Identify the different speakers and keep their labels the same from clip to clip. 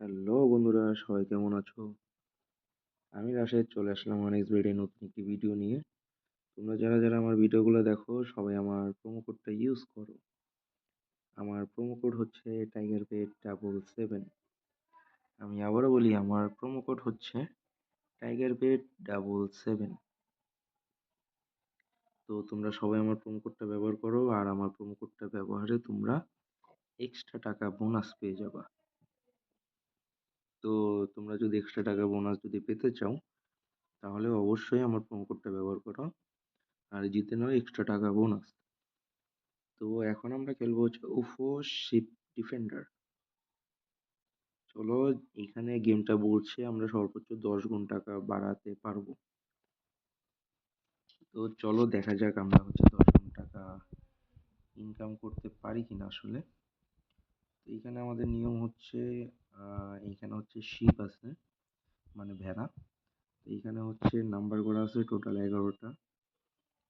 Speaker 1: Hello বন্ধুরা, সবাই কেমন আছো? আমি রাশেদ, চলে আসলাম অনেক্স বেডে নতুন একটি ভিডিও নিয়ে। তোমরা যারা যারা আমার ভিডিওগুলো দেখো, সবাই আমার প্রোমো কোডটা ইউজ করো। আমার প্রোমো কোড হচ্ছে টাইগার বেড ডাবল সেভেন আমি আবারও বলি, আমার প্রোমো কোড হচ্ছে টাইগার বেড ডাবল সেভেন তো তোমরা সবাই আমার প্রোমো কোডটা ব্যবহার করো, আর আমার প্রোমো কোডটা ব্যবহারে তোমরা এক্সট্রা টাকা বোনাস পেয়ে যাবা। তো তোমরা যদি এক্সট্রা টাকা বোনাস যদি পেতে চাও, তাহলে অবশ্যই আমার প্রোমো কোডটা ব্যবহার করো। আর জিতে নাও এক্সট্রা টাকা বোনাস তো এখন আমরা খেলব হচ্ছে উফো শিপ ডিফেন্ডার চলো এখানে গেমটা বলছে আমরা সর্বোচ্চ দশ গুণ টাকা বাড়াতে পারব। তো চলো দেখা যাক আমরা হচ্ছে দশ গুণ টাকা ইনকাম করতে পারি কিনা আসলে। তো এখানে আমাদের নিয়ম হচ্ছে এইখানে হচ্ছে শিপ আছে মানে ভেড়া। এইখানে হচ্ছে নাম্বার করা আছে টোটাল এগারোটা।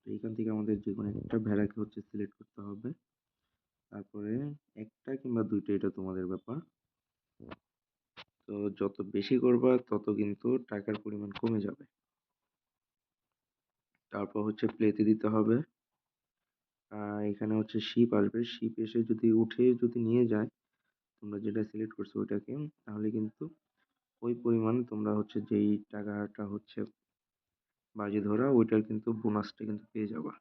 Speaker 1: তো এইখান থেকে আমাদের যে কোনো একটা ভেড়াকে হচ্ছে সিলেক্ট করতে হবে। তারপরে একটা কিংবা দুইটা এটা তোমাদের ব্যাপার। তো যত বেশি করবা, তত কিন্তু টাকার পরিমাণ কমে যাবে। তারপর হচ্ছে প্লেতে দিতে হবে। এখানে হচ্ছে শিপ আসবে। শিপ এসে যদি উঠে যদি নিয়ে যায় তোমরা যেটা সিলেক্ট করছ ওইটাকে, তাহলে কিন্তু ওই পরিমাণ তোমরা হচ্ছে যেই টাকাটা হচ্ছে বাজি ধরা, ওইটার কিন্তু বোনাসটা কিন্তু পেয়ে যাবা।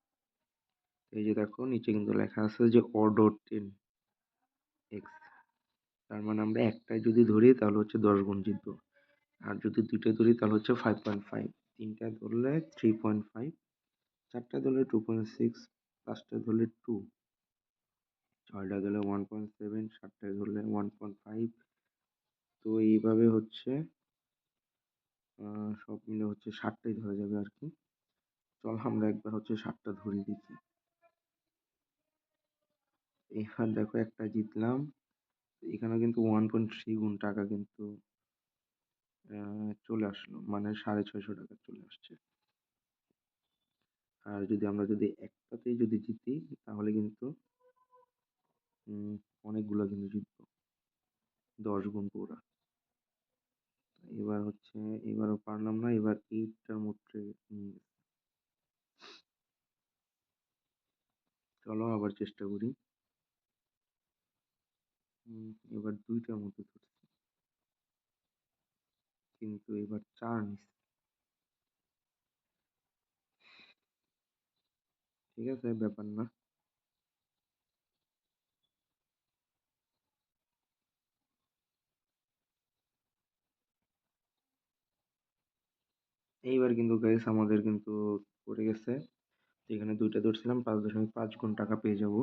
Speaker 1: এই যে দেখো, নিচে কিন্তু লেখা আছে যে অর্ডার টেন এক্স তার মানে আমরা একটাই যদি ধরি তাহলে হচ্ছে দশ গুণ জিতবো। আর যদি দুইটা ধরি তাহলে হচ্ছে ফাইভ পয়েন্ট ফাইভ তিনটা ধরলে থ্রি পয়েন্ট ফাইভ চারটা ধরলে টু পয়েন্ট সিক্স পাঁচটা ধরলে টু ছয়টা ধরলে ওয়ান পয়েন্ট সেভেন সাতটা ধরলে ওয়ান পয়েন্ট ফাইভ তো এইভাবে হচ্ছে সব মিলে হচ্ছে ষাটটাই ধরা যাবে আর কি। চল আমরা একবার হচ্ছে ষাটটা ধরে দেখি। এবার দেখো একটা জিতলাম। এখানে কিন্তু ওয়ান পয়েন্ট থ্রি গুণ টাকা কিন্তু চলে আসলো। মানে সাড়ে ছয়শো টাকা চলে আসছে। আর যদি আমরা যদি একটাতেই যদি জিতি, তাহলে কিন্তু অনেকগুলো কিন্তু জিতবো দশ গুণ পুরা। এবার হচ্ছে, এবারও পারলাম না, এবার এইটটার মধ্যে চলো আবার চেষ্টা করি। এবার দুইটার মধ্যে ধরছি। কিন্তু এবার চার নিচ্ছে। ঠিক আছে, ব্যাপার না। এইবার কিন্তু গাইস আমাদের কিন্তু পড়ে গেছে। এখানে দুইটা ধরছিলাম, পাঁচ দশমিক পাঁচ গুণ টাকা পেয়ে যাব।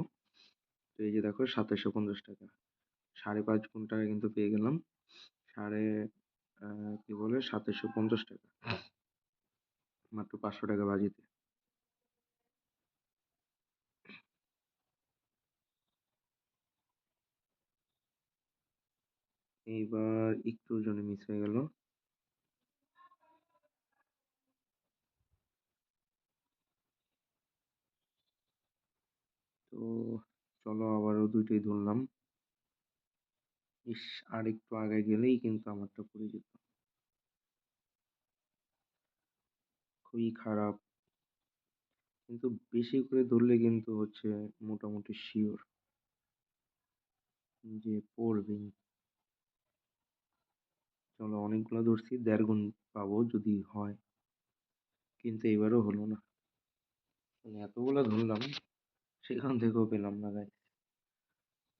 Speaker 1: তো এই যে দেখো, সাতাশশো পঞ্চাশ টাকা। সাড়ে পাঁচ গুণ টাকা কিন্তু পেয়ে গেলাম। সাড়ে কি বলে, সাতাশশো পঞ্চাশ টাকা। মাত্র পাঁচশো টাকা বাজিতে। এইবার একটুর জন্য মিস হয়ে গেল। তো চলো আবারও দুইটাই ধরলাম। ইস, আর একটু আগে গেলেই কিন্তু আমারটা পড়ে যেত। খুবই খারাপ। কিন্তু বেশি করে ধরলে কিন্তু হচ্ছে মোটামুটি শিওর যে পড়বেই। চলো অনেকগুলো ধরছি, দেড় গুণ পাবো যদি হয়। কিন্তু এবারও হলো না। মানে এতগুলো ধরলাম। সেখান থেকেও পেলাম না গাই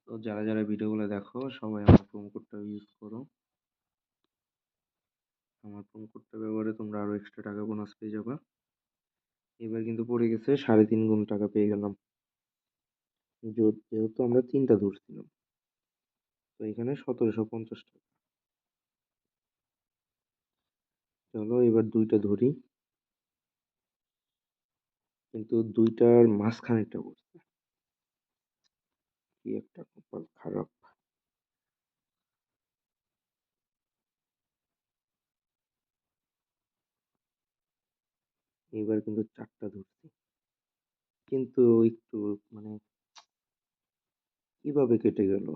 Speaker 1: তো যারা যারা ভিডিওগুলো দেখো, সবাই আমার প্রোমো কোডটা ইউজ করো। আমার প্রোমো কোডটা ব্যবহারে তোমরা আরও এক্সট্রা টাকা বোনাস পেয়ে যাবা। এবার কিন্তু পড়ে গেছে সাড়ে তিন গুণ টাকা পেয়ে গেলাম। যেহেতু আমরা তিনটা ধরছিলাম তো এখানে সতেরোশো পঞ্চাশ টাকা। চলো এবার দুইটা ধরি। কিন্তু দুইটার মাঝখানেরটা বসছে কি একটা কপাল খারাপ। এবার কিন্তু চারটা ধরছি। কিন্তু একটু মানে কীভাবে কেটে গেল?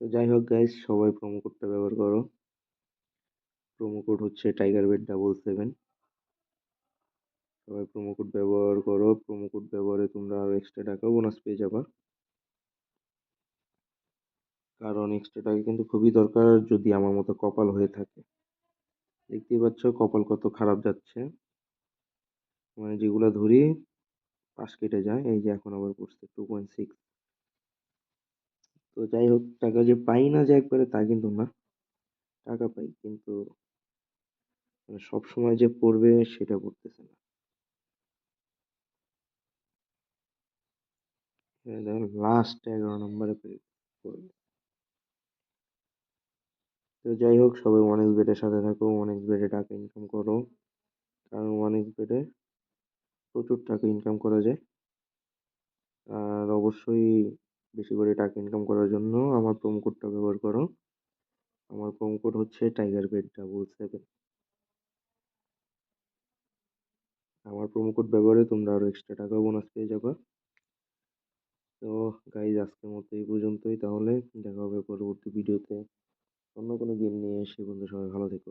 Speaker 1: তো যাই হোক গাইস সবাই প্রোমো কোডটা ব্যবহার করো। প্রোমো কোড হচ্ছে টাইগার বেড ডাবল সেভেন সবাই প্রোমো কোড ব্যবহার করো। প্রোমো কোড ব্যবহারে তোমরা আরও এক্সট্রা টাকা বোনাস পেয়ে যাবা। কারণ এক্সট্রা টাকা কিন্তু খুবই দরকার যদি আমার মতো কপাল হয়ে থাকে। দেখতেই পাচ্ছ কপাল কত খারাপ যাচ্ছে। মানে যেগুলো ধরি পাশ কেটে যায়, এই যে এখন আবার পড়ছে টু পয়েন্ট সিক্স তো যাই হোক, টাকা যে পাই না যে একবারে তা কিন্তু না। টাকা পাই, কিন্তু মানে সব সময় যে পড়বে সেটা পড়তেছে না। লাস্ট এগারো নম্বরে তো যাই হোক সবাই ওয়ান এক্স বেডের সাথে থাকো এক্স বেডে টাকা ইনকাম করো কারণ ওয়ান বেডে প্রচুর টাকা ইনকাম করা যায় আর অবশ্যই বেশি করে টাকা ইনকাম করার জন্য আমার প্রোমো কোডটা ব্যবহার করো আমার প্রোমো কোড হচ্ছে টাইগার বেড ডাবল সেভেন আমার প্রোমো কোড ব্যবহারে তোমরা আরও এক্সট্রা টাকা বোনাস পেয়ে যাবে তো গাইজ আজকের মতো এই পর্যন্তই। তাহলে দেখা হবে পরবর্তী ভিডিওতে অন্য কোনো গেম নিয়ে এসে পর্যন্ত সবাই ভালো থেকো।